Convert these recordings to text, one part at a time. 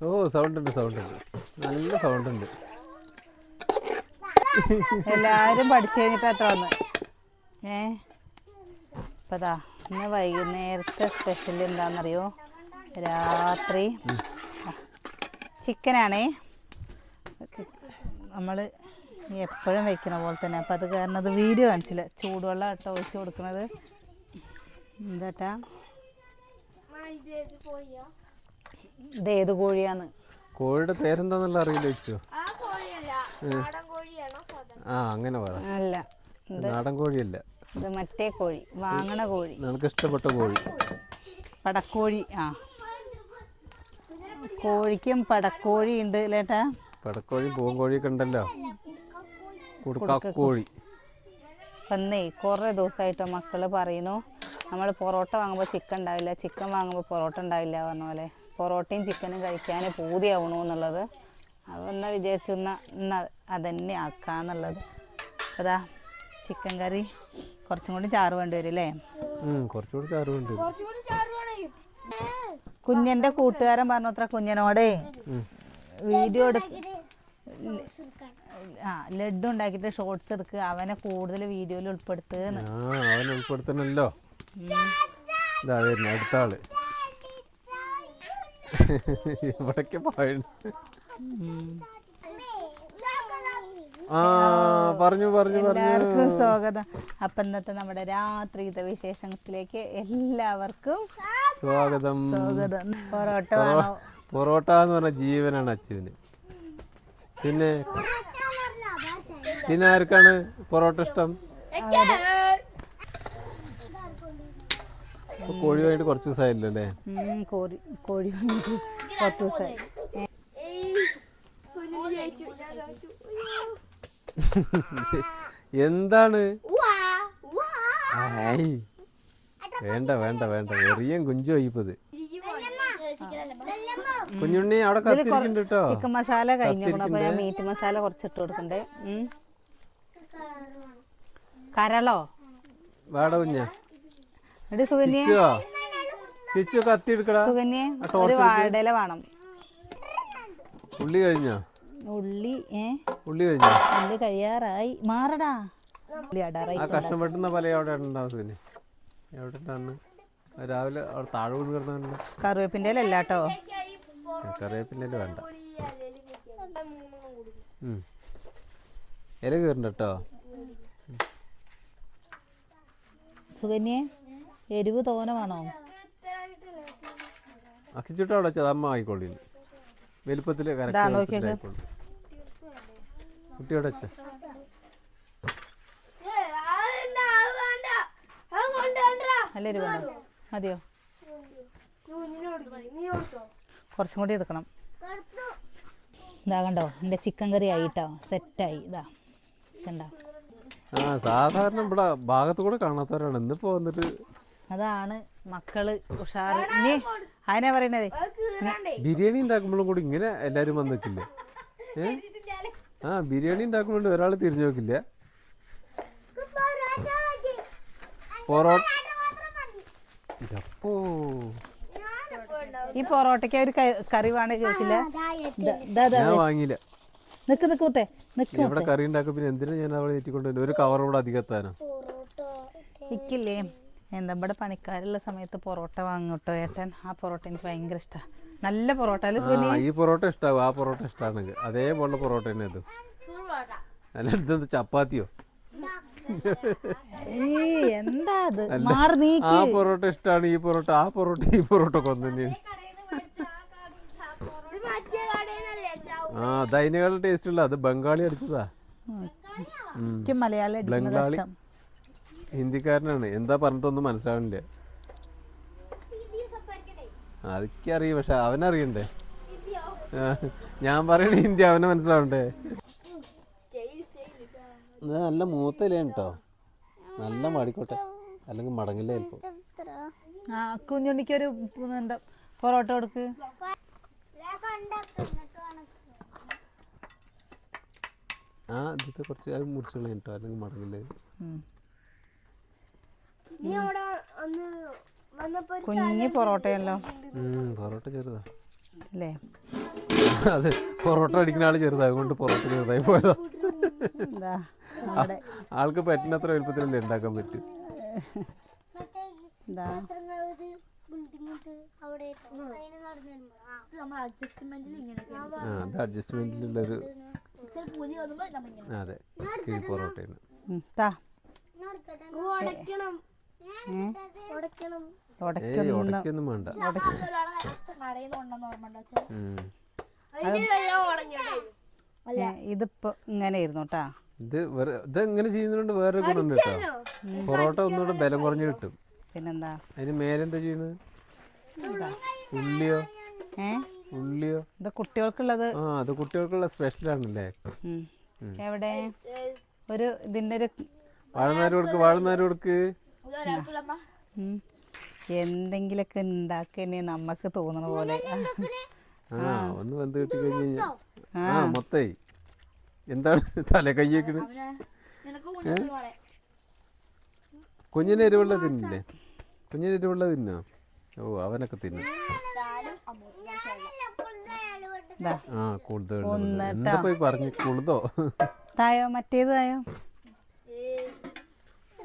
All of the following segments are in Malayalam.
ഓ സൗണ്ട് ഉണ്ട് സൗണ്ട് ഉണ്ട് നല്ല സൗണ്ട് ഉണ്ട് എല്ലാവരും പഠിച്ചു കഴിഞ്ഞിട്ട് അത്ര വന്ന്? ഏ? അപ്പതാ ഇന്ന് വൈകുന്നേരത്തെ സ്പെഷ്യൽ എന്താണെന്നറിയോ രാത്രി. ചിക്കനാണേ. നമ്മൾ എപ്പോഴും വെക്കുന്ന പോലെ തന്നെ. അപ്പം അത് കാരണം അത് വീഡിയോ കാണിച്ചില്ല. ചൂടുവെള്ളം കേട്ടോ ഒഴിച്ചു കൊടുക്കുന്നത് എന്താട്ടാ? ഇത് ഏത് കോഴിയാന്ന് കോഴിയുടെ പേരെന്താന്നുള്ള അറിയില്ല വെച്ചോ ആ കോഴിയല്ല നാടൻ കോഴിയാണോ സാധാരണ ആ അങ്ങനെ പറ. അല്ല നാടൻ കോഴിയല്ല. ഇത് മറ്റേ കോഴി വാങ്ങണ കോഴി. നമുക്ക് ഇഷ്ടപ്പെട്ട കോഴി. പടക്കോഴി ആ. കോഴിക്കും പടക്കോഴി ഉണ്ട് ലേട്ടാ പടക്കോഴി പൂങ്കോഴിയൊക്കെ ഉണ്ടല്ലോ. കോഴി വന്നേ കുറേ ദിവസമായിട്ട് മക്കൾ പറയുന്നു. നമ്മൾ പൊറോട്ട വാങ്ങുമ്പോൾ ചിക്കൻ ഉണ്ടാവില്ല. ചിക്കൻ വാങ്ങുമ്പോൾ പൊറോട്ട ഉണ്ടാവില്ല പറഞ്ഞ പോലെ. പൊറോട്ടയും ചിക്കനും കഴിക്കാൻ പൂതിയാവണു എന്നുള്ളത്. അതൊന്ന് എന്നാൽ വിചാരിച്ചു എന്നാൽ എന്നാൽ അതന്നെ ആക്കാന്നുള്ളത് അതാ ചിക്കൻ കറി കുറച്ചും കൂടി ചാറ് വേണ്ടി വരും അല്ലേ? ഉം, കുറച്ചുകൂടി ചാറുവാണേ കുഞ്ഞന്റെ കൂട്ടുകാരൻ പറഞ്ഞത്ര കുഞ്ഞനോടേ വീഡിയോ എടുക്ക ആ ലഡു ഉണ്ടാക്കിയിട്ട് ഷോർട്സ് എടുക്കുക അവനെ കൂടുതൽ വീഡിയോയിൽ ഉൾപ്പെടുത്തുക ആ അവൻ ഉൾപ്പെടുത്തണല്ലോ. അടുത്ത ആൾ. ഇവിടൊക്കെ പാഴ് ആ പറഞ്ഞു പറഞ്ഞു പറഞ്ഞു. എല്ലാവർക്കും സ്വാഗതം. അപ്പൊ ഇന്നത്തെ നമ്മുടെ രാത്രിത്തെ വിശേഷത്തിലേക്ക് എല്ലാവർക്കും സ്വാഗതം. സ്വാഗതം. പൊറോട്ട പൊറോട്ട എന്ന് പറഞ്ഞ ജീവനാണ് അച്ഛന്. പിന്നെ പിന്നെ ആർക്കാണ് പൊറോട്ട ഇഷ്ടം ഇപ്പൊ കോഴി വാങ്ങി കുറച്ച് ദിവസമായില്ലോ അല്ലേ? കോഴി കോഴി വാങ്ങിയിട്ട് കുറച്ച് ദിവസമായി. എന്താണ്. വേണ്ട വേണ്ട വേണ്ട. വെറിയും കുഞ്ചു വൈപ്പത്. കുഞ്ഞുണ്ണി അവിടെ കത്തിരിക്കുന്നുണ്ട് കേട്ടോ ചിക്കൻ മസാല കഴിഞ്ഞ ഞാൻ മീറ്റ് മസാല കുറച്ച് ഇട്ട് കൊടുക്കണ്ടേ കരളോ? വേട കുഞ്ഞ. എടി സുകന്യെ. സ്വിച്ച് കത്തി എടുക്കടാ. സുകന്യെ ഒരു വാഴയില വേണം. ഉള്ളി കഴിഞ്ഞോ? ഉള്ളി ഏ? ഉള്ളി കഴിഞ്ഞോ? ഉള്ളി കഴിയാറായി. മാറടാ. ആ കഷ്ണം വെട്ടുന്ന പല എവിടെ ഉണ്ടാവും പിന്നെ എവിടെ ഉണ്ടാന്ന് രാവിലെ അവിടെ താഴെ വീണ് കിടന്നു കറിവേപ്പിന്റെ അല്ല കേട്ടോ കറിവേപ്പിന്റെ വേണ്ട. ഉം. ഇല കയറണ്ട കേട്ടോ. സുകന്യെ. എരിവ് തോനമാണോ വേണോ അക്കിച്ചിട്ട് അവിടെ വെച്ചത് അമ്മ വലുപ്പത്തിൽ വെച്ച. നല്ല മതിയോ? കുറച്ചും കൂടി എടുക്കണം. ഇതാ കണ്ടോ? എന്റെ ചിക്കൻ കറി ആയിട്ടോ? സെറ്റായി. ഇതാ. കണ്ടോ? ആ സാധാരണ ഇവിടെ ഭാഗത്ത് കൂടെ കാണാത്തവരാണ്. ഇന്നിപ്പോ വന്നിട്ട് അതാണ് മക്കൾ ഉഷാറ്. ഇനി അതിനാ പറയണത്? ബിരിയാണി ഉണ്ടാക്കുമ്പോഴും കൂടി ഇങ്ങനെ എല്ലാരും വന്ന് നിൽക്കില്ലേ? ഏ? ആ ബിരിയാണി ഉണ്ടാക്കുമ്പോൾ ഒരാൾ തിരിഞ്ഞു നോക്കില്ല? പൊറോട്ട ഈ പൊറോട്ടയ്ക്ക് ഒരു കറി വേണേ ചോദിച്ചില്ല? ദാ, ദാ, ദാ. ഞാൻ വാങ്ങിയില്ല. നിക്ക് നിക്ക് കുത്തേ നിക്ക് ഇവിടെ കറി ഉണ്ടാക്കും പിന്നെ എന്തിനാ ഞാൻ അവളെ ഏറ്റിക്കൊണ്ടുവരുന്നത്? ഒരു കവർ കൂടെ നിക്കില്ലേ ഇക്കില്ലേ? എന്താ ഇവിടെ പണിക്കാരുള്ള സമയത്ത് പൊറോട്ട വാങ്ങോട്ടോ ഏട്ടൻ. ആ പൊറോട്ട എനിക്ക് ഭയങ്കര ഇഷ്ടമാണ് നല്ല പൊറോട്ട ഈ പൊറോട്ട ഇഷ്ടാവും ആ പൊറോട്ട ഇഷ്ടമാണ് അതേപോലെ പൊറോട്ട തന്നെ ഇത്. ഇത് ചപ്പാത്തിയോ? എന്താ അത്? മാറി ആ പൊറോട്ട ഇഷ്ടമാണ് ഈ പൊറോട്ട ആ പൊറോട്ട ഈ പൊറോട്ട ചാവ് ആ അതിനേക്കാളും ടേസ്റ്റ് ഉള്ള അത് ബംഗാളി അടിച്ചതാ. മലയാളി ബംഗാളി. ഹിന്ദിക്കാരനാണ്. എന്താ പറഞ്ഞിട്ടൊന്നും മനസ്സിലാവണില്ല അതൊക്കെ അറിയും പക്ഷെ അവനറിയണ്ടേ? ഞാൻ പറയണ ഹിന്ദി അവനെ മനസ്സിലാവണ്ടേ? ഇത് നല്ല മൂത്തല്ലേ കേട്ടോ നല്ല മടിക്കോട്ടെ. അല്ലെങ്കിൽ മടങ്ങില്ല ചിലപ്പോ. ആ കുഞ്ഞുണ്ണിക്ക് ഒരു എന്താ പൊറോട്ട കൊടുക്ക്. ആ ഇതൊക്കെ കുറച്ച് മുറിച്ചുള്ള മുറിച്ചോളൂ കേട്ടോ അല്ലെങ്കിൽ മടങ്ങില്ലേ. കുഞ്ഞി പൊറോട്ടയല്ലോ. ഉം, പൊറോട്ട ചെറുതാ. അല്ലേ? അത് പൊറോട്ട അടിക്കുന്ന ആൾ ചെറുതായത് കൊണ്ട് പൊറോട്ട ചെറുതായി പോയതാ. ആൾക്ക് പറ്റുന്നത്ര വലുപ്പത്തിലല്ലേ ഉണ്ടാക്കാൻ പറ്റും. എന്താ? നമ്മൾ അഡ്ജസ്റ്റ്മെന്റിൽ ഇങ്ങനെയൊക്കെയാണ് ആ. അത് അഡ്ജസ്റ്റ്മെന്റിലുള്ളൊരു പൊറോട്ടയാണ് ഉം, താ ഉടയ്ക്കണം. ഏ ഉടയ്ക്കണം ഏയ് തുടയ്ക്കുന്ന ഉടക്കൊന്നും വേണ്ട. ഇതിപ്പോ ഇങ്ങനെ ഇരുന്നു കേട്ടാ ഇത് വേറെ ഇത് എങ്ങനെ ചെയ്യുന്നതുകൊണ്ട് വേറെ ഗുണമുണ്ട് കേട്ടോ പൊറോട്ട ഒന്നുകൂടെ ബലം കുറഞ്ഞു കിട്ടും. പിന്നെന്താ? അതിന് മേലെന്താ ചെയ്യുന്നത്? ഉള്ളിയോ? ഉള്ളിയോ? ഇത് കുട്ടികൾക്കുള്ളത്. ആ അത് കുട്ടികൾക്കുള്ള സ്പെഷ്യൽ ആണല്ലേ എവിടെ? ഒരു ഇതിന്റെ ഒരു വാഴനാര് കൊടുക്ക് എന്തെങ്കിലൊക്കെ ഉണ്ടാക്കണേ നമുക്ക് തോന്നണ പോലെ. ആ ഒന്ന് വെന്ത് കിട്ടി കഴിഞ്ഞ് ആ മൊത്തയി എന്താണ് തല കയ്യേക്കണ് കുഞ്ഞിന് എരിവുള്ള തിന്നില്ലേ? കുഞ്ഞിന് എരിവുള്ള തിന്നോ? ഓ അവനൊക്കെ തിന്നു. ആ എന്താ പോയി പറഞ്ഞു? കുളുതോ? തായോ മറ്റേത് തായോ?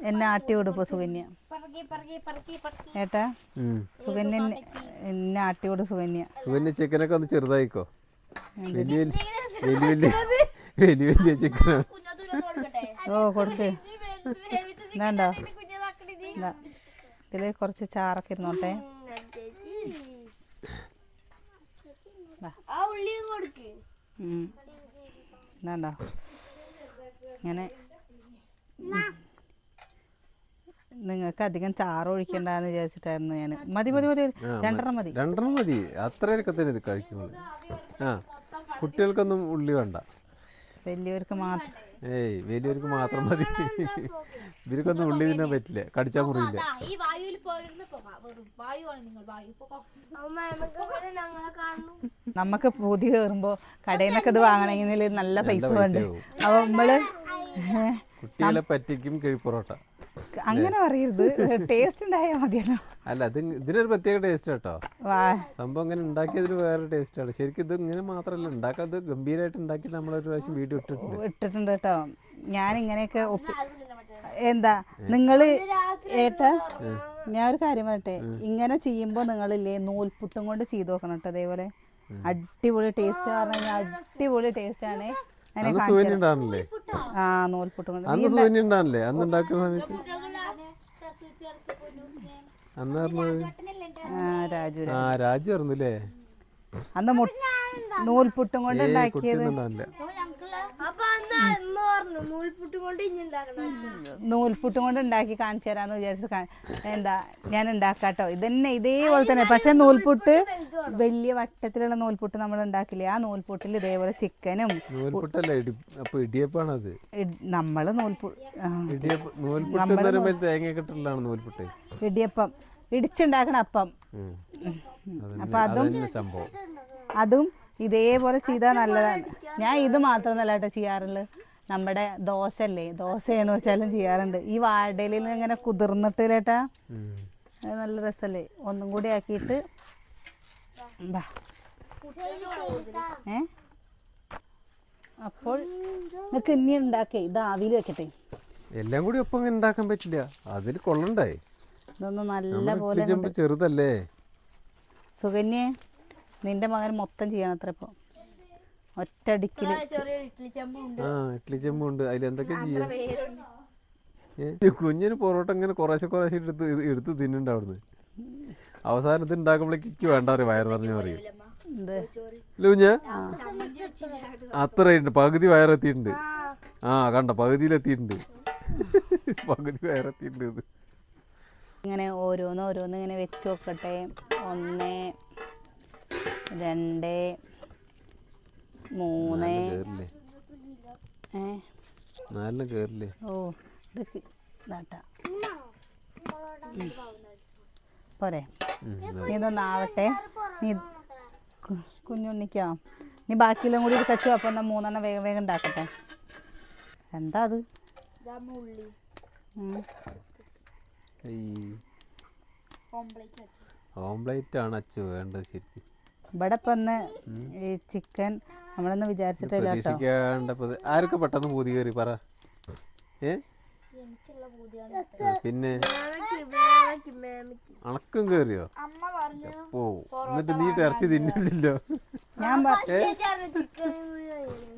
എന്നെ ആട്ടി കൊടുപ്പോ സുകന്യ. പറക്കി പറക്കി പറക്കി പറക്കി ഏട്ടാ സുകന്യ എന്നെ- ആട്ടി കൊടു സുകന്യ. സുകന്യ ചിക്കനൊക്കെ ഒന്ന് ചെറുതായിക്കോ. വലിയ വലിയ വലിയ വലിയ വലിയ ചിക്കനാണ്. കുഞ്ഞാത്തൂരെ കൊടുക്കട്ടെ ഓ കൊടുക്ക്. ഇതാണ്ടോ? ഇതാ. ഇതിൽ കുറച്ച് ചാറൊക്കെ ഇരുന്നോട്ടെ. ആ ഉള്ളി കൊടുക്ക്. ഉം. ഇതാണ്ടോ? ഇങ്ങനെ. നിങ്ങൾക്ക് അധികം ചാറ് ഒഴിക്കണ്ടെന്ന് വിചാരിച്ചിട്ടായിരുന്നു ഞാൻ മതി മതി മതി രണ്ടെണ്ണം മതി. രണ്ടെണ്ണം മതി. അത്രയൊക്കെ തന്നെ ഇത് കഴിക്കുന്നത് ആ കുട്ടികൾക്കൊന്നും ഉള്ളി വേണ്ട. വലിയവർക്ക് മാത്രം. ഏയ് വലിയവർക്ക് മാത്രം മതി. ഇവർക്കൊന്നും ഉള്ളി തിന്നാൻ പറ്റില്ല. കടിച്ചാൽ മുറിയില്ല. ഈ വായുവിൽ പോയിരുന്ന വെറും വായുവാണ് നിങ്ങൾ വായു. ഞങ്ങളെ കാണുന്നു നമുക്ക് പൂതി കയറുമ്പോ കടയിൽ നിന്നൊക്കെ ഇത് വാങ്ങണമെങ്കിൽ നല്ല പൈസ വേണ്ടി. അപ്പോൾ നമ്മൾ കുട്ടികളെ പറ്റിക്കും കിഴി പൊറോട്ട. അങ്ങനെ പറയരുത്. ടേസ്റ്റ് ഉണ്ടായാൽ മതിയല്ലോ. അല്ല അത് ഇതിനൊരു പ്രത്യേക ടേസ്റ്റ് കേട്ടോ. സംഭവം ഇങ്ങനെ ഉണ്ടാക്കിയതിന് വേറെ ടേസ്റ്റാണ് ശരിക്കും ഇത് ഇങ്ങനെ മാത്രമല്ല ഉണ്ടാക്കാത് ഗംഭീരമായിട്ട് ഉണ്ടാക്കി നമ്മൾ ഒരു പ്രാവശ്യം വീഡിയോ ഇട്ടിട്ടുണ്ട്. ഇട്ടിട്ടുണ്ട് കേട്ടോ. ഞാൻ ഇങ്ങനെയൊക്കെ ഒപ്പി എന്താ നിങ്ങൾ ഏട്ടാ? ഞാൻ ഒരു കാര്യം പറയട്ടെ. ഇങ്ങനെ ചെയ്യുമ്പോൾ നിങ്ങളില്ലേ നൂൽപുട്ടും കൊണ്ട് ചെയ്തു നോക്കണം കേട്ടോ അതേപോലെ അടിപൊളി ടേസ്റ്റ് പറഞ്ഞു കഴിഞ്ഞാൽ അടിപൊളി ടേസ്റ്റ് ആണ്. അതിനെ ആ നൂൽപുട്ടും കൊണ്ട്. അന്ന് സുവന്യ ഉണ്ടാകുന്നില്ലേ അന്ന് ഉണ്ടാക്കുന്ന സമയത്ത്? അന്ന് പറഞ്ഞത്? ആ രാജു രാജു. അന്ന് നൂൽപുട്ടും കൊണ്ട് ഉണ്ടാക്കിയത് കുട്ടിയൊന്നും ഉണ്ടാവില്ല അപ്പൊ അന്ന് അമ്മ പറഞ്ഞു നൂൽപുട്ട് കൊണ്ട് ഉണ്ടാക്കി കാണിച്ചു തരാന്ന് വിചാരിച്ചു എന്താ ഞാൻ ഉണ്ടാക്കാട്ടോ. ഇതന്നെ ഇതേപോലെ തന്നെ. പക്ഷെ നൂൽപുട്ട് വലിയ വട്ടത്തിലുള്ള നൂൽപുട്ട് നമ്മൾ ഉണ്ടാക്കില്ലേ? ആ നൂൽപുട്ടിൽ ഇതേപോലെ ചിക്കനും ഇടിയപ്പാണത് നമ്മൾ നൂൽപുട്ട് ഇടിയപ്പ. ഇടിച്ചുണ്ടാക്കണ അപ്പം. അപ്പൊ അതും സംഭവം. അതും ഇതേപോലെ ചെയ്താൽ നല്ലതാണ്. ഞാൻ ഇത് മാത്രം കേട്ടോ ചെയ്യാറുള്ളത്. നമ്മുടെ ദോശ അല്ലേ ദോശയാണ് വെച്ചാലും ചെയ്യാറുണ്ട്. ഈ വാഴയിലിൽ ഇങ്ങനെ കുതിർന്നിട്ട് കേട്ടാ നല്ല രസല്ലേ? ഒന്നും കൂടി ആക്കിയിട്ട്. ഏ? അപ്പോൾ നിങ്ങൾക്ക് ഇനി ഉണ്ടാക്കേ? ഇത് ആവിയിൽ വെക്കട്ടെ. എല്ലാം കൂടി ഒപ്പം ഉണ്ടാക്കാൻ പറ്റില്ല. അതിൽ കൊള്ളണ്ടേ? ഇതൊന്ന് നല്ല പോലെ ചെറുതല്ലേ? സുകന്യേ നിന്റെ മകൻ മൊത്തം ചെയ്യണം അത്ര ഇപ്പോൾ ചെമ്പുണ്ട്. ആ ഇഡ്ഡലി ചെമ്പുണ്ട്. അതിൽ എന്തൊക്കെ ചെയ്യാം? കുഞ്ഞിന് പൊറോട്ട ഇങ്ങനെ കുറേശ്ശെ കുറേശ്ശെ എടുത്ത് എടുത്ത് തിന്നുണ്ട് അവിടുന്ന്. അവസാനം ഇത് ഉണ്ടാക്കുമ്പോഴേക്ക് വേണ്ട പറയും വയറ് പറഞ്ഞു പറയും. ലൂഞ്ഞ? അത്രയുണ്ട്. പകുതി വയറെത്തിയിട്ടുണ്ട്. ആ കണ്ട പകുതിയിലെത്തിയിട്ടുണ്ട്. പകുതി വയറെത്തിയിട്ടുണ്ട് ഇത്. ഇങ്ങനെ ഓരോന്ന് ഓരോന്ന് ഇങ്ങനെ വെച്ച് നോക്കട്ടെ. ഒന്ന് രണ്ട് മൂന്ന്. കേറില്ലേ? ഏ. നാലിന് ഓ ഇത് ഇതാട്ടാ. പോരെ. നീ ഇതൊന്ന് ആവട്ടെ. നീ കുഞ്ഞുണ്ണിക്കോ. നീ ബാക്കിയെല്ലാം കൂടി കച്ചു അപ്പം എന്നാ മൂന്നെണ്ണം വേഗം വേഗം ഉണ്ടാക്കട്ടെ. എന്താ അത്? ഓംപ്ലേറ്റ് ആണ് അച്ചു വേണ്ടത് ശരിക്കും. ഇവിടെ പന്ന് ഈ ചിക്കൻ നമ്മളൊന്ന് വിചാരിച്ചിട്ടില്ല കേട്ടോ ആരൊക്കെ പെട്ടെന്ന് പൂതി കയറി പറ. പിന്നെ? അണക്കും കേറിയോ? ഓ എന്നിട്ട് നീ ഇറച്ചി തിന്നില്ലല്ലോ. ഞാൻ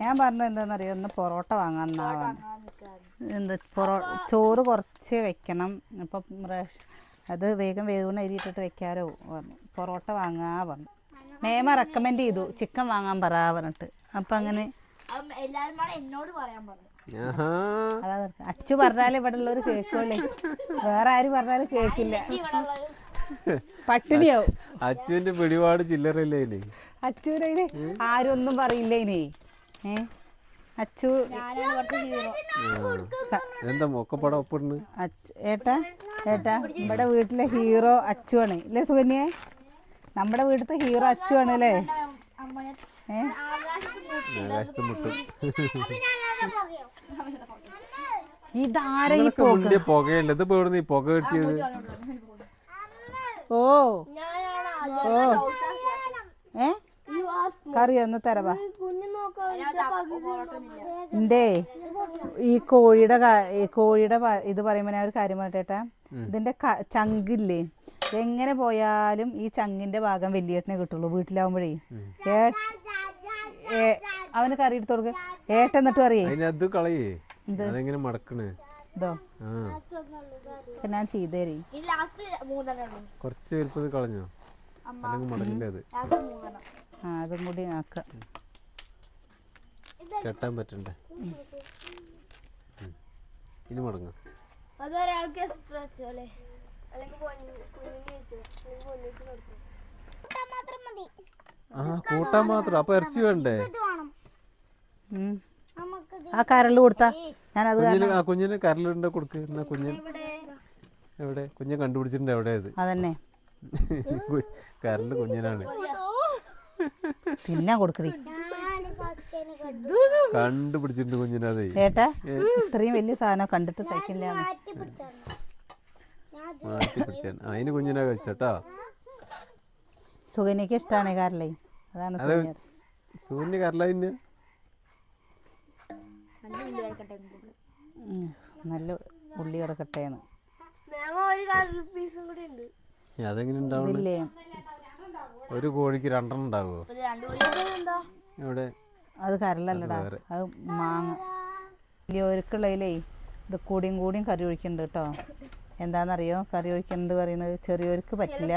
ഞാൻ പറഞ്ഞത് എന്താണെന്നറിയോ ഒന്ന് പൊറോട്ട വാങ്ങാന്നാവാണ് എന്താ പൊറോ ചോറ് കുറച്ച് വെക്കണം. അപ്പം റേഷ- അത് വേഗം വേഗം അരിയിട്ടിട്ട് വെക്കാലോ പറഞ്ഞു. പൊറോട്ട വാങ്ങാ പറഞ്ഞു. മേമ റെക്കമെൻഡ് ചെയ്തു. ചിക്കൻ വാങ്ങാൻ പറ പറഞ്ഞിട്ട്. അപ്പം അങ്ങനെ. അച്ചു പറഞ്ഞാൽ ഇവിടെ ഉള്ളവർ കേൾക്കുള്ളേ. വേറെ ആര് പറഞ്ഞാലും കേൾക്കില്ല. ഉള്ളത് പട്ടിണിയാവും. അച്ചുവിന്റെ പിടിപാട് ചില്ലറയില്ലേ ഇനി അച്ചുവിനെ ആരും ഒന്നും പറയില്ല ഇനി ഏ അച്ചു ഞാനാണ് ഇവിടുത്തെ ഹീറോ എന്താ ഒക്കെപ്പാടെ ഒപ്പിടുന്നു അച്ചു ഏട്ടാ ഏട്ടാ ഇവിടെ വീട്ടിലെ ഹീറോ അച്ചു ആണ് ഇല്ലേ സുകന്യെ? നമ്മുടെ വീട്ടിലത്തെ ഹീറോ അച്ചുവാണ് അല്ലേ അമ്മയെ ഏ? ആകാശത്ത് ആകാശത്ത് മുട്ടും ഈ നിങ്ങളൊക്കെ ഇത് ഇവിടെ നീ പുക കിട്ടിയത്? ഓ. ഓ. ഏ? കറി ഒന്ന് തരവാ എന്തേ ഈ കോഴിയുടെ കോഴിയുടെ ഇത് പറയുമ്പോൾ ഞാൻ ഒരു കാര്യം പറയട്ടെ ഇതിന്റെ ചങ്കില്ലേ? എങ്ങനെ പോയാലും ഈ ചങ്ങിന്റെ ഭാഗം വലിയേട്ടനെ കിട്ടുള്ളൂ വീട്ടിലാവുമ്പോഴേ. അവന് കറി എടുത്തു കൊടുക്ക. ഏട്ടൻ എന്നിട്ട് അറിയേ അതെങ്ങനെ മടക്കണ്? ഇതോ? ഞാൻ ചെയ്തേരേ. കുറച്ച് വലുപ്പത് കളഞ്ഞോ? അല്ലെങ്കിൽ മടങ്ങില്ല അത്. ആ അതും കൂടി ആക്കാം. കെട്ടാൻ പറ്റണ്ടേ. ഇനി മടങ്ങാം. അതൊരാൾക്ക് സ്ട്രെച്ചോ അല്ലേ? കുഞ്ഞിന് ആ കൂട്ടാൻ മാത്രം. അപ്പൊ ഇറച്ചി വേണ്ടേ? ആ കരൽ കൊടുത്താ. ഞാൻ അത് കുഞ്ഞിന് ആ കുഞ്ഞിന് കരലുണ്ട കൊടുക്ക്. എന്നാ ഇവിടെ എവിടെ? കുഞ്ഞെ കണ്ടുപിടിച്ചിട്ടുണ്ട് എവിടെ അത് അതന്നെ. കരൽ കുഞ്ഞിനാണ്. തിന്നാൻ കൊടുക്കറി കണ്ടുപിടിച്ചിട്ടുണ്ട് കുഞ്ഞിനതേ. ഏട്ടാ ഇത്രയും വലിയ സാധനം കണ്ടിട്ട് സഹിക്കില്ല. മാറ്റി പിടിച്ചാണ് അതിന് കുഞ്ഞിനെ കഴിച്ചോട്ടോ. സുഗന്യക്ക് ഇഷ്ടമാണ് കാരലേ അതാണ് അത് സൂര്യന് കരല തിന്നെ ഉം, നല്ല ഉള്ളി കിടക്കട്ടേന്ന് ഒരു കറി പീസും കൂടി ഉണ്ട്. അതെങ്ങനെ ഉണ്ടാവണം ഇതില്ലേ? ഒരു കോഴിക്ക് രണ്ടെണ്ണം ഉണ്ടാവുമോ ഇവിടെ അത് കരലല്ലടാ അത് മാങ്ങ. ഒരുക്കുള്ളതിലേ ഇത് കൂടിയും കൂടിയും കറി ഒഴിക്കുന്നുണ്ട് കേട്ടോ. എന്താണെന്നറിയോ കറി ഒഴിക്കുന്നത് പറയുന്നത്. ചെറിയവർക്ക് പറ്റില്ല.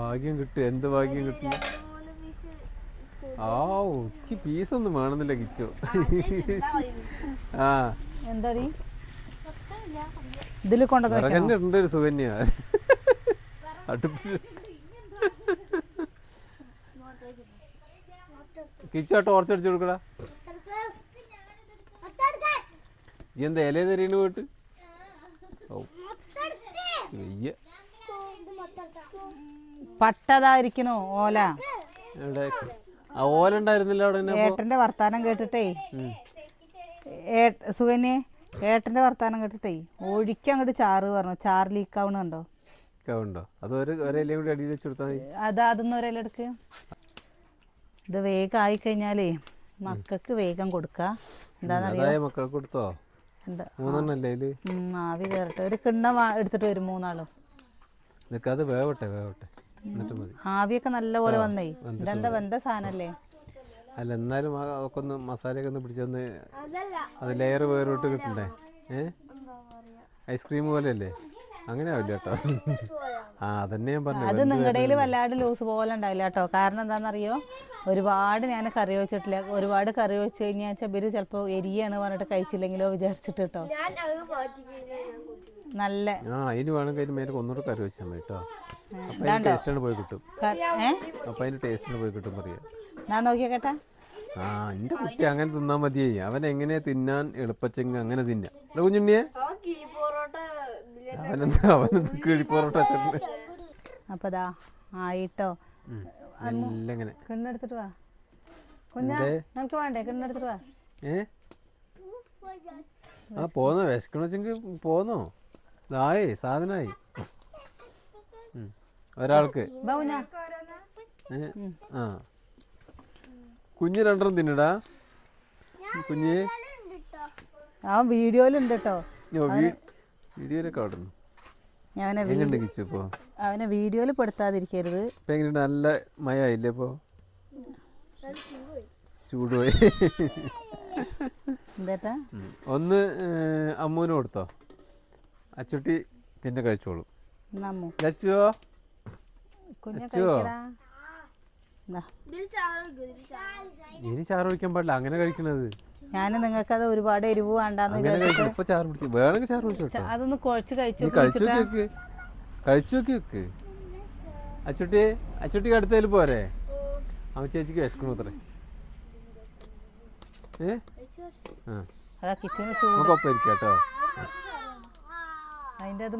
ഭാഗ്യം കിട്ടും. എന്ത് ഭാഗ്യം കിട്ടും? പീസ് ആ ഉച്ചി പീസൊന്നും വേണമെന്നില്ല കിച്ചോ ആ. എന്താടി? ഇതിൽ കൊണ്ടുവന്ന് വെക്കണം വിറകന്നെ ഉണ്ട് ഒരു സുകന്യ. അടുപ്പിൽ കിച്ചോ ടോർച്ച് അടിച്ചു കൊടുക്കടാ. എന്താ ഇല തരീണ് പോയിട്ട്? വെയ്യ പട്ടതായിരിക്കണോ ഓല? ആ ഓല ഉണ്ടായിരുന്നില്ല അവിടെ ഏട്ടന്റെ വർത്താനം കേട്ടിട്ടേ. ഏ സുകന്യെ ഏട്ടന്റെ വർത്താനം കേട്ടിട്ടേ. ഒഴിക്കും അങ്ങോട്ട് ചാറ് പറഞ്ഞു. ചാറ് ലീക്ക് ആവണുണ്ടോ ഉണ്ടോ അത് ഒരു ഒരയിലയും കൂടി അടിയിൽ വെച്ച് കൊടുത്താൽ മതി. അത് അതൊന്നും ഒരലെടുക്ക് ഇത് വേഗം ആയിക്കഴിഞ്ഞാലേ മക്കൾക്ക് വേഗം കൊടുക്കുക എന്താണെന്നറിയോ മക്കൾക്ക് കൊടുത്തോ? അല്ലേ ആവി കയറട്ടെ ഒരു കിണ്ണം എടുത്തിട്ട് വരും മൂന്നാളും. അത് വേവട്ടെ വേവട്ടെ. എന്നിട്ട് മതി. ആവിയൊക്കെ നല്ലപോലെ വന്നേ. ഇതെന്താ വെന്ത സാധനല്ലേ? അല്ല എന്നാലും ആ ഒക്കെ ഒന്ന് മസാലയൊക്കെ ഒന്ന് പിടിച്ചൊന്ന് അതല്ല. അത് ലെയർ വേറിട്ട് കിട്ടണ്ടേ ഏ? ഐസ്ക്രീം പോലെയല്ലേ? അങ്ങനെ ആവില്ല കേട്ടോ. ആ അതന്നെ ഞാൻ പറഞ്ഞു. അത് നിങ്ങളുടെ വല്ലാണ്ട് ലൂസ് പോലെ ഉണ്ടാവില്ല കേട്ടോ. കാരണം എന്താണെന്നറിയോ? ഒരുപാട് ഞാൻ കറി വെച്ചിട്ടില്ല. ഒരുപാട് കറി വെച്ച് കഴിഞ്ഞാൽ ഇവർ ചിലപ്പോൾ എരിയാണ് പറഞ്ഞിട്ട് കഴിച്ചില്ലെങ്കിലോ വിചാരിച്ചിട്ട് കേട്ടോ. ഞാൻ അത് പാറ്റിക്ക് നല്ല ആ അതിന് വേണമെങ്കിൽ അതിന് മേലെ ഒന്നുകൂടെ കറി വെച്ചാൽ മതി കേട്ടോ. അപ്പം അതിന് ടേസ്റ്റാണ് പോയി കിട്ടും. ക- ഏ? അപ്പം അതിന് ടേസ്റ്റാണ് പോയി കിട്ടും പറയാം. ഞാൻ ആ എന്റെ കുട്ടി അങ്ങനെ തിന്നാൽ മതിയേ. അവൻ എങ്ങനെ തിന്നാൻ എളുപ്പച്ചെങ്ങ് അങ്ങനെ തിന്നാം. കുഞ്ഞുണ്ണിയെ. കീ പൊറോട്ട അവനെന്താ അവനെന്താ കിഴിപ്പോറോട്ട വെച്ചിട്ടുണ്ട്. അപ്പോൾ ദാ ആയിട്ടോ ഇങ്ങനെ കിണ്ണെടുത്തിട്ട് വാ. കുഞ്ഞാ നമുക്ക് വേണ്ടേ? കിണ്ണെടുത്തിട്ട് വാ. ഏ? ആ പോന്നോ. വിശക്കണെച്ചെങ്കിൽ പോന്നോ. ഇതായേ സാധനമായി. ഉം. ഒരാൾക്ക്? ആ. കുഞ്ഞ് രണ്ടെണ്ണം തിന്നടാ. കുഞ്ഞ്. ഉണ്ട് കേട്ടോ ആ വീഡിയോയിലുണ്ട് കേട്ടോ വീഡിയോയിലൊക്കെ ഞാൻ അവനെ വീഡിയോയിൽ പെടുത്താതിരിക്കരുത്. ഇപ്പൊ എങ്ങനെയുണ്ട്? നല്ല മഴ ആയില്ലേ ഇപ്പോ? ചൂടുപോയി. ചൂട് പോയി എന്തേട്ടാ ഒന്ന് അമ്മൂന് കൊടുത്തോ. അച്ചുട്ടി പിന്നെ കഴിച്ചോളും. ഇനി ചാറ് ഒഴിക്കാൻ പാടില്ല. അങ്ങനെ കഴിക്കണത്. ഞാൻ നിങ്ങൾക്കത് ഒരുപാട് എരിവ് വേണ്ടാന്ന് ചാറ് അതൊന്ന് കുഴച്ച് കഴിച്ചു കഴിച്ചു നോക്കി വെക്ക്. അച്ചുട്ടി അച്ചുട്ടിക്ക് അടുത്തേൽ പോരെ. അവൻ ചേച്ചിക്ക് വിശക്കണു അത്രേ. കേട്ടോ. അതിന്റെ അത്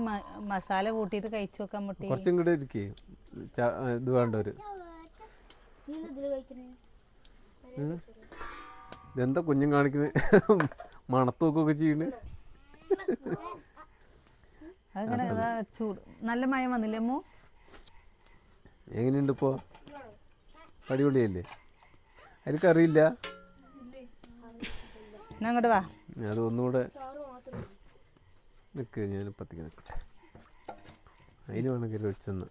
മസാല കൂട്ടിയിട്ട് കഴിച്ചു നോക്കാൻ മുട്ടി കുറച്ചും കൂടി ഇരിക്കേ. ഇത് വേണ്ടവര്. ഇതെന്താ കുഞ്ഞും കാണിക്കുന്നത് മണത്തൂക്കൊക്കെ ചെയ്യുന്നു ചൂട്. നല്ല മയം വന്നില്ലേ അമ്മു? എങ്ങനെയുണ്ട് ഇപ്പോ? അടിപൊളിയല്ലേ? എനിക്കറിയില്ല അറിയില്ല അങ്ങോട്ട് വാ. അത് ഒന്നുകൂടെ ചാറ് മാത്രം നിൽക്ക് ഞാൻ പത്തിക്ക് നിൽക്കട്ടെ അതിന് വേണമെങ്കിൽ ഒഴിച്ചെന്ന്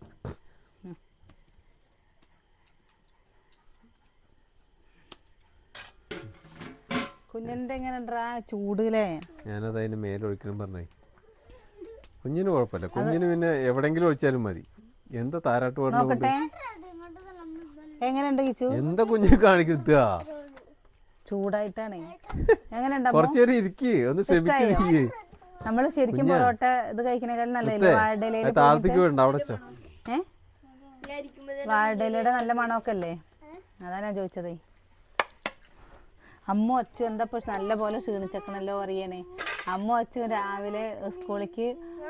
കുഞ്ഞിന്റെ എങ്ങനെ ചൂടില്ലേ ഞാനത് അതിന് മേലൊഴിക്കണം പറഞ്ഞേ. കുഞ്ഞിന് കുഴപ്പമില്ല. കുഞ്ഞിന് പിന്നെ എവിടെങ്കിലും ഒഴിച്ചാലും മതി. എന്താ താരാട്ട് പാടുന്നത് എങ്ങനെയുണ്ട് കിച്ചു എന്താ കുഞ്ഞിനെ കാണിക്കുക ചൂടായിട്ടാണ്. എങ്ങനെ കുറച്ചു നേരം ഇരിക്കേ. ഒന്ന് ശ്രമിക്കേ നമ്മൾ ശരിക്കും പൊറോട്ട ഇത് കഴിക്കണേക്കാൾ നല്ലതല്ലേ? വാഴയിലയിൽ താഴത്തേക്ക് വേണ്ട. അവിടെ വെച്ചോ. ഏ? ഞാൻ വാഴയിലയുടെ നല്ല മണമൊക്കെ അല്ലേ? അതാ ഞാൻ ചോദിച്ചതേ. അമ്മു അച്ചു എന്താ ഇപ്പൊ നല്ലപോലെ ക്ഷീണിച്ചേക്കണല്ലോ അറിയണേ അമ്മ അച്ചു രാവിലെ സ്കൂളിലേക്ക്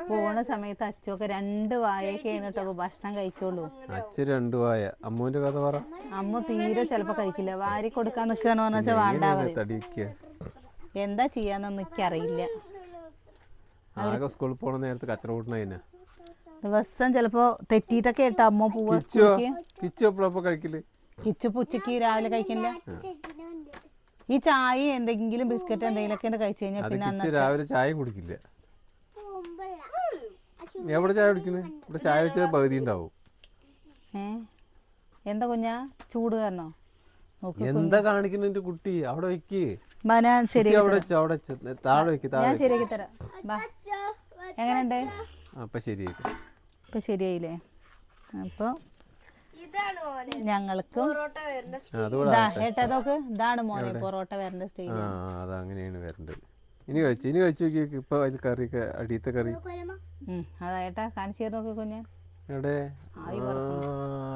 പോണ സമയത്ത് അച്ചുവൊക്കെ രണ്ട് വായൊക്കെയാണ് കേട്ടോ അപ്പൊ ഭക്ഷണം കഴിക്കുള്ളൂ. അച്ഛൻ രണ്ട് വായ. അമ്മൂന്റെ കഥ പറ. അമ്മ തീരെ ചിലപ്പോ കഴിക്കില്ല. വാരി കൊടുക്കാൻ നിൽക്കുകയാണോ എന്ന് വെച്ചാൽ വേണ്ട പറയും. എന്താ ചെയ്യാന്നൊന്നും എനിക്കറിയില്ല. ആകെ സ്കൂളിൽ പോണ നേരത്ത് കച്ചറ കൂട്ടണ ദിവസം ചിലപ്പോ തെറ്റിയിട്ടൊക്കെ കേട്ടോ അമ്മ പോവാ കിച്ചോ? എപ്പോഴപ്പോ കിച്ചു ഉച്ചയ്ക്ക് രാവിലെ കഴിക്കില്ല ഈ ചായ എന്തെങ്കിലും ബിസ്ക്കറ്റ് എന്തെങ്കിലുമൊക്കെ കഴിച്ചു കഴിഞ്ഞാൽ പിന്നെ രാവിലെ ചായ കുടിക്കില്ല. എവിടെ ചായ കുടിക്കുന്നത് ഇവിടെ ചായ വെച്ചാൽ പകുതി ഉണ്ടാവും. ഏ? എന്താ കുഞ്ഞാ? ചൂട് കാരണോ? എന്താ കാണിക്കുന്ന എന്റെ കുട്ടി? അവിടെ വെക്ക്. ഞാൻ ശരി കുട്ടി അവിടെ വെച്ച് അവിടെ താഴെ വെക്ക് താഴെ ഞാൻ വെക്ക്. ശരിയാക്കി തരാം. എങ്ങനെയുണ്ട്? അപ്പൊ ശരിയായി. ഇപ്പൊ ശരിയായില്ലേ? അപ്പൊ ഞങ്ങൾക്കും ഏട്ടാ നോക്ക് ഇതാണ് മോനെ പൊറോട്ട വരേണ്ട സ്റ്റൈൽ ആ അത് അങ്ങനെയാണ് വരേണ്ടത്. ഇനി കഴിച്ചു ഇനി കഴിച്ചു നോക്കി ഇപ്പൊ അതിൽ കറിയൊക്കെ അടിയത്തെ കറി. അതാ ഏട്ടാ കാണിച്ചു നോക്ക് കുഞ്ഞ്. എവിടെ?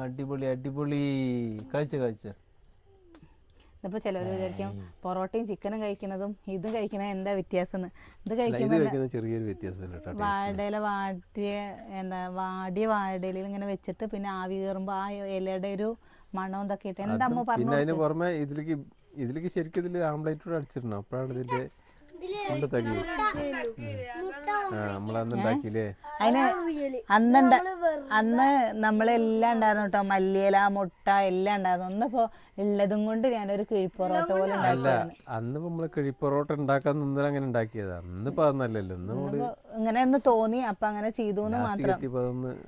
അടിപൊളി അടിപൊളി. കഴിച്ചു കഴിച്ച. ഇപ്പൊ ചിലവർ വിചാരിക്കും പൊറോട്ടയും ചിക്കനും കഴിക്കുന്നതും ഇതും കഴിക്കുന്നത് എന്താ വ്യത്യാസം ഇത് ഇത് കഴിക്കുന്ന ചെറിയൊരു വ്യത്യാസം വാഴയില വാട്ടിയ എന്താ വാടിയ വാഴയിലയിൽ ഇങ്ങനെ വെച്ചിട്ട് പിന്നെ ആവി കയറുമ്പോൾ ആ ഇലയുടെ ഒരു മണം ഇതൊക്കെ ഇട്ട് എന്താ അമ്മ പറഞ്ഞു പിന്നെ അതിന് പുറമെ ഇതിലേക്ക് ഇതിലേക്ക് ശരിക്കും ഇതിൽ ആംപ്ലേറ്റ് കൂടെ അടിച്ചിരുന്നോ അപ്പോഴാണ് ഇതിന്റെ അതിന് അന്നുണ്ട അന്ന് നമ്മളെല്ലാം ഉണ്ടായിരുന്നു കേട്ടോ. മല്ലിയില മുട്ട എല്ലാം ഉണ്ടായിരുന്നു. ഒന്നിപ്പോ ഉള്ളതും കൊണ്ട് ഞാനൊരു കിഴിപ്പൊറോട്ട പോലെ അല്ല അന്ന് നമ്മൾ കിഴിപ്പൊറോട്ട ഉണ്ടാക്കാൻ നിന്നത് അങ്ങനെ ഉണ്ടാക്കിയതാ. അന്ന് പറഞ്ഞല്ലോ ഇങ്ങനെ ഒന്ന് തോന്നി അപ്പൊ അങ്ങനെ ചെയ്തു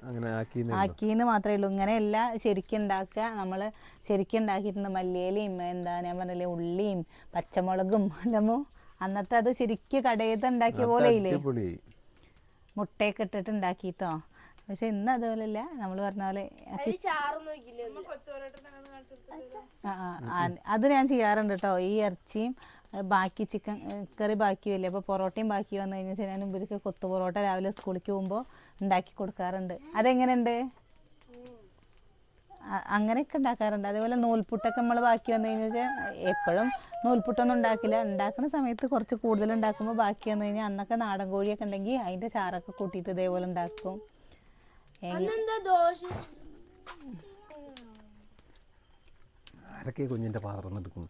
അങ്ങനെ ആക്കിന്നേ മാത്രമേ ഉള്ളൂ. ഇങ്ങനെയല്ല ശരിക്കും ഉണ്ടാക്കുക. നമ്മൾ ശരിക്കും ഉണ്ടാക്കിയിട്ടുണ്ട് മല്ലിയിലയും എന്താ ഞാൻ പറഞ്ഞില്ലേ ഉള്ളിയും പച്ചമുളകും അല്ലമ്മോ അന്നത്തെ അത് ശരിക്കും കടയിൽ ഉണ്ടാക്കിയ പോലെ ഇല്ലേ? മുട്ടയൊക്കെ ഇട്ടിട്ട് ഉണ്ടാക്കിട്ടോ പക്ഷെ ഇന്ന് അതുപോലെയല്ല. നമ്മൾ പറഞ്ഞ പോലെ അത് ഞാൻ ചെയ്യാറുണ്ട് കേട്ടോ ഈ ഇറച്ചിയും ബാക്കി ചിക്കൻ കറി ബാക്കി വരില്ലേ അപ്പോൾ പൊറോട്ടയും ബാക്കി വന്നു കഴിഞ്ഞാൽ ഞാൻ ഇവർക്ക് കൊത്തു പൊറോട്ട രാവിലെ സ്കൂളിലേക്ക് പോകുമ്പോൾ ഉണ്ടാക്കി കൊടുക്കാറുണ്ട്. അതെങ്ങനെയുണ്ട്? അങ്ങനെയൊക്കെ ഉണ്ടാക്കാറുണ്ട്. അതേപോലെ നൂൽപുട്ടൊക്കെ നമ്മൾ ബാക്കി വന്നു കഴിഞ്ഞാൽ എപ്പോഴും നൂൽപുട്ടൊന്നും ഉണ്ടാക്കില്ല. ഉണ്ടാക്കുന്ന സമയത്ത് കുറച്ച് കൂടുതൽ ഉണ്ടാക്കുമ്പോൾ ബാക്കി വന്നു കഴിഞ്ഞാൽ അന്നൊക്കെ നാടൻ കോഴിയൊക്കെ ഉണ്ടെങ്കിൽ അതിന്റെ ചാറൊക്കെ കൂട്ടിയിട്ട് ഇതേപോലെ ഉണ്ടാക്കും. ദോശ? ആരൊക്കെ കുഞ്ഞിന്റെ പാത്രം എടുക്കുന്നു?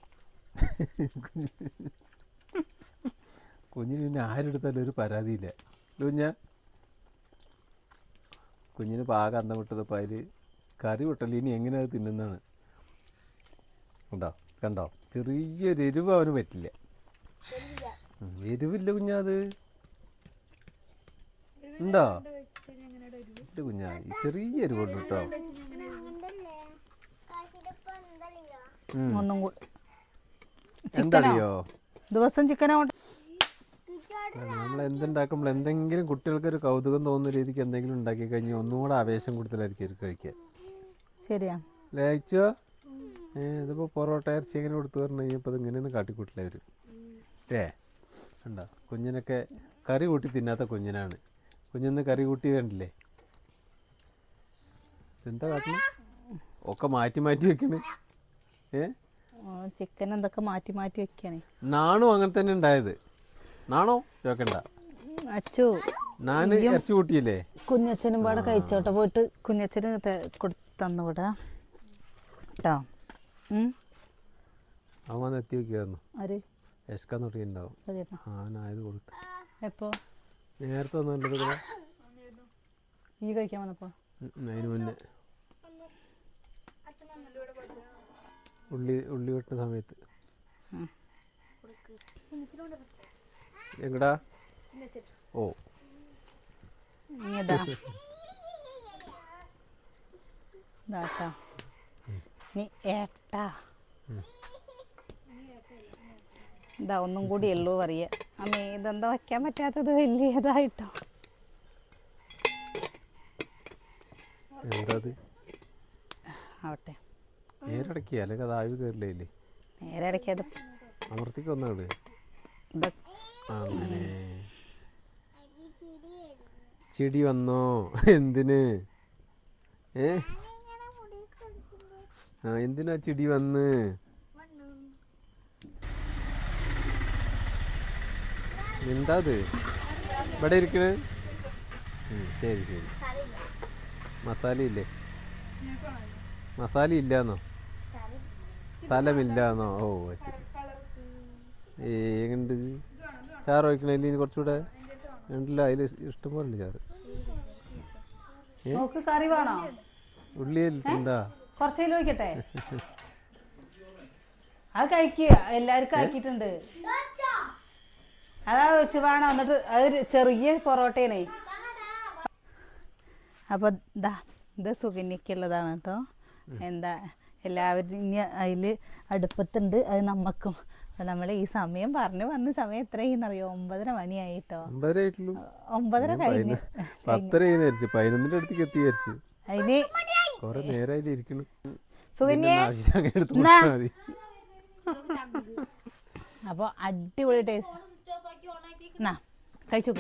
കുഞ്ഞിന് പിന്നെ ആരെടുത്താലും ഒരു പരാതിയില്ല. കുഞ്ഞ കുഞ്ഞിന് പാകം അന്തം വിട്ടതപ്പോൾ അതിൽ കറി വിട്ടല്ല? ഇനി എങ്ങനെ അത് തിന്നുന്നതാണ്? ഉണ്ടോ? കണ്ടോ? ചെറിയൊരു എരിവ് അവന് പറ്റില്ല. എരിവില്ല കുഞ്ഞാത് ഉണ്ടോ? ഇല്ല കുഞ്ഞാ ചെറിയ എരിവുണ്ട് കേട്ടോ. ഒന്നും കൂടി എന്തറിയോ ദിവസം ചിക്കനാവട്ടെ നമ്മൾ എന്തുണ്ടാക്കുമ്പോൾ എന്തെങ്കിലും കുട്ടികൾക്ക് ഒരു കൗതുകം തോന്നുന്ന രീതിക്ക് എന്തെങ്കിലും ഉണ്ടാക്കി കഴിഞ്ഞാൽ ഒന്നും കൂടെ ആവേശം കൂടുതലായിരിക്കും കഴിക്കാൻ. ശരിയാ. ലയിച്ചോ ഏ ഇതിപ്പോൾ പൊറോട്ട ഇറച്ചി എങ്ങനെ കൊടുത്തു പറഞ്ഞു. കഴിഞ്ഞപ്പോൾ ഇത് ഇങ്ങനെയൊന്നും കാട്ടിക്കൂട്ടില്ല അവർ ഏ കണ്ടോ? കുഞ്ഞിനൊക്കെ കറി കൂട്ടി തിന്നാത്ത കുഞ്ഞിനാണ്. കുഞ്ഞിന്ന് കറി കൂട്ടി കണ്ടില്ലേ എന്താ കാട്ടുന്നത് ഒക്കെ മാറ്റി മാറ്റി വെക്കണ്. ചിക്കൻ എന്തൊക്കെ മാറ്റി മാറ്റി വെക്കാനേ നാണും അങ്ങനെ തന്നെ ഉണ്ടായത്. നാണോ? ചോക്കണ്ട അച്ചു ഞാൻ ഇറച്ചി കൂട്ടിയില്ലേ? കുഞ്ഞച്ഛനും പാടെ കഴിച്ചോട്ടെ പോയിട്ട് കുഞ്ഞച്ഛന് തന്നു വിടാ. കേട്ടോ. അവൻ എത്തി വെക്കുകയായിരുന്നു ആര്? എസ്കാൻ ശരിയെന്നാ. ആനായത് കൊടുത്ത്. എപ്പോ? നേരത്തെ ഒന്നും ഈ കഴിക്കാൻ വന്നപ്പോ? അതിന് മുന്നേ. ഉള്ളി ഉള്ളി വെട്ടുന്ന സമയത്ത്. എങ്ങടാ? ഓ. ഇതാ ഒന്നും കൂടി ഉള്ളൂ പറയ. അമ്മേ ഇതെന്താ വയ്ക്കാൻ പറ്റാത്തത്? വലിയതായിട്ടോ. ആവട്ടെ. നേരടക്കി അല്ലെങ്കിൽ അത് ആവി കയറില്ലേ ഇല്ലേ നേരെ ഇടയ്ക്കത് അമർത്തിക്ക് അങ്ങനെ. ചെടി വന്നോ? എന്തിന്? ഏ? ആ എന്തിനാ ചെടി വന്ന്? എന്താ അത്? ഇവിടെ ഇരിക്കണ്? ശരി ശരി. മസാല ഇല്ലേ? മസാല ഇല്ലാന്നോ? സ്ഥലമില്ലാന്നോ ഓ ശരി. ചാറ് വയ്ക്കണില്ല ഇനി കുറച്ചുകൂടെ? ഉണ്ടല്ലോ അതിൽ ഇഷ്ടം പോലെ ഉണ്ട് ചാറ് നോക്ക് കറി വേണോ? ഉള്ളിയിലുണ്ടാ കുറച്ചേലും ഒഴിക്കട്ടെ? അത് കഴിക്കുക എല്ലാവർക്കും ആക്കിയിട്ടുണ്ട്. അതാ വെച്ച് വേണം. എന്നിട്ട് അത് ചെറിയ പൊറോട്ടയാണേ അപ്പോൾ ഇതാ ഇത് സുകന്യക്കുള്ളതാണ് കേട്ടോ എന്താ എല്ലാവരും ഇനി അതിൽ അടുപ്പത്തുണ്ട്. അത് നമുക്കും നമ്മൾ ഈ സമയം പറഞ്ഞു പറഞ്ഞ സമയം എത്രയെന്നറിയോ ഒമ്പതര മണിയായിട്ടോ? ഒമ്പതര കഴിഞ്ഞു. പതിനൊന്നിന്റെ അടുത്തേക്ക് എത്തി അതിന് കൊറേ സുകന്യ അപ്പോൾ അടിപൊളി ടേസ്റ്റ്. കഴിച്ചു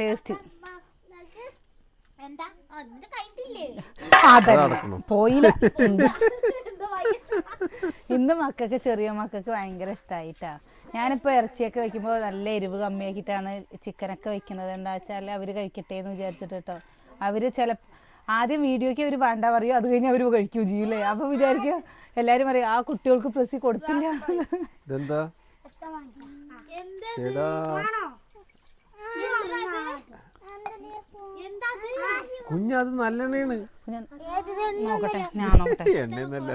ടേസ്റ്റ്. അതല്ല നടക്കണം. പോയില്ല? ഇന്ന് മക്കൾക്ക് ചെറിയ മക്കൾക്ക് ഭയങ്കര ഇഷ്ടമായിട്ടാ ഞാനിപ്പോൾ ഇറച്ചിയൊക്കെ വെക്കുമ്പോൾ നല്ല എരിവ് കമ്മിയാക്കിയിട്ടാണ് ചിക്കനൊക്കെ വെക്കുന്നത് എന്താ വെച്ചാൽ അവർ കഴിക്കട്ടെ എന്ന് വിചാരിച്ചിട്ട് കേട്ടോ. അവർ ചില ആദ്യം വീഡിയോക്ക് അവർ വേണ്ട പറയും. അത് കഴിഞ്ഞ് അവർ കഴിക്കൂ ചെയ്യൂലേ. അപ്പൊ വിചാരിക്കുക എല്ലാരും പറയും ആ കുട്ടികൾക്ക് പ്രസി കൊടുത്തില്ല. ഇതെന്താ എന്താ ചേടാ എന്താ കുഞ്ഞ് അത് നല്ലെണ്ണയാണ്. ഞാൻ നോക്കട്ടെ ഞാൻ നോക്കട്ടെ. എണ്ണയെന്നല്ല.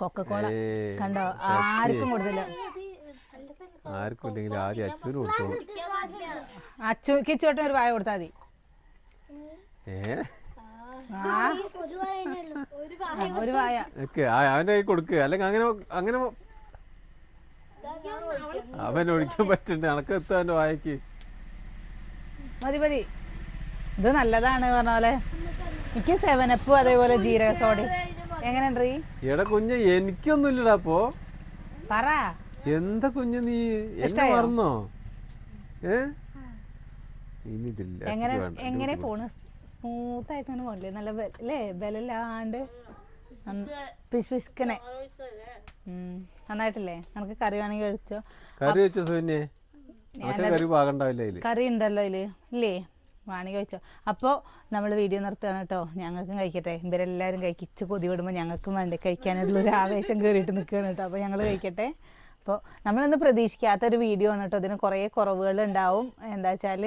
കൊക്കക്കോള കണ്ടോ? ആർക്കും കൊടുത്തില്ല. ആർക്കും ഇല്ലെങ്കിൽ ആദ്യം അച്ഛന് കൊടുത്തോളൂ. അച്ഛ കിച്ചോട്ടൻ ഒരു വായ കൊടുത്താൽ മതി. ഒരു വായ അവന്റെ കൈ കൊടുക്കുക അല്ലെങ്കിൽ അങ്ങനെ അങ്ങനെ അവൻ ഒഴിക്കാൻ പറ്റണ്ടേ അണക്ക് എത്താൻ വായിക്ക് വായക്ക്. മതി മതി. ഇത് നല്ലതാണ് പറഞ്ഞ പോലെ. എനിക്ക് സെവനപ്പും അതേപോലെ ജീരക സോഡ. എങ്ങനെയുണ്ട്? എടാ കുഞ്ഞ് എനിക്കൊന്നും ഇല്ലടാ അപ്പോ. പറ. എന്താ കുഞ്ഞ് നീ? എന്നെ പറഞ്ഞോ മറന്നോ? ഏ? ഇനി ഇതില്ല. എങ്ങനെ എങ്ങനെ പോണ്? സ്മൂത്ത് ആയിട്ട് അങ്ങനെ പോണില്ലേ? നല്ല ബെ- അല്ലേ ബലല്ലാണ്ട്. പിശ് ഉം. നന്നായിട്ടില്ലേ? നമുക്ക് കറി വേണമെങ്കിൽ കഴിച്ചോ കറി വെച്ചോ കറി പാകണ്ടാവില്ല അതിൽ. കറി ഉണ്ടല്ലോ അതിൽ. ഇല്ലേ? വേണമെങ്കിൽ കഴിച്ചോ. അപ്പോൾ നമ്മൾ വീഡിയോ നിർത്തുകയാണ് കേട്ടോ. ഞങ്ങൾക്കും കഴിക്കട്ടെ. ഇവരെല്ലാവരും കഴിക്കിച്ച് കൊതി വിടുമ്പോൾ ഞങ്ങൾക്കും വേണ്ടേ കഴിക്കാനുള്ളൊരു ആവേശം കയറിയിട്ട് നിൽക്കുകയാണ് കേട്ടോ. അപ്പോൾ ഞങ്ങൾ കഴിക്കട്ടെ. അപ്പോൾ നമ്മളൊന്ന് പ്രതീക്ഷിക്കാത്ത ഒരു വീഡിയോ ആണ് കേട്ടോ. ഇതിന് കുറേ കുറവുകൾ ഉണ്ടാവും. എന്താ വെച്ചാൽ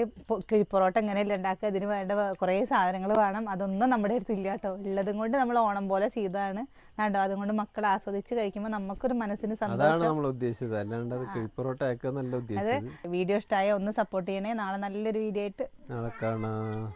കിഴിപ്പൊറോട്ട എങ്ങനെയല്ല ഉണ്ടാക്കുക? അതിന് വേണ്ട കുറേ സാധനങ്ങൾ വേണം. അതൊന്നും നമ്മുടെ അടുത്ത് ഇല്ല കേട്ടോ. ഉള്ളതും കൊണ്ട് നമ്മൾ ഓണം പോലെ ചെയ്തതാണ്. കണ്ടോ? അതുകൊണ്ട് മക്കൾ ആസ്വദിച്ച് കഴിക്കുമ്പോൾ നമുക്കൊരു മനസ്സിന് സന്തോഷം. നമ്മൾ ഉദ്ദേശിച്ചത്. അല്ലാണ്ട് കിഴിപ്പൊറോട്ട വീഡിയോ ഇഷ്ടമായ ഒന്ന് സപ്പോർട്ട് ചെയ്യണേ. നാളെ നല്ലൊരു വീഡിയോ ആയിട്ട് നാളെ കാണാം.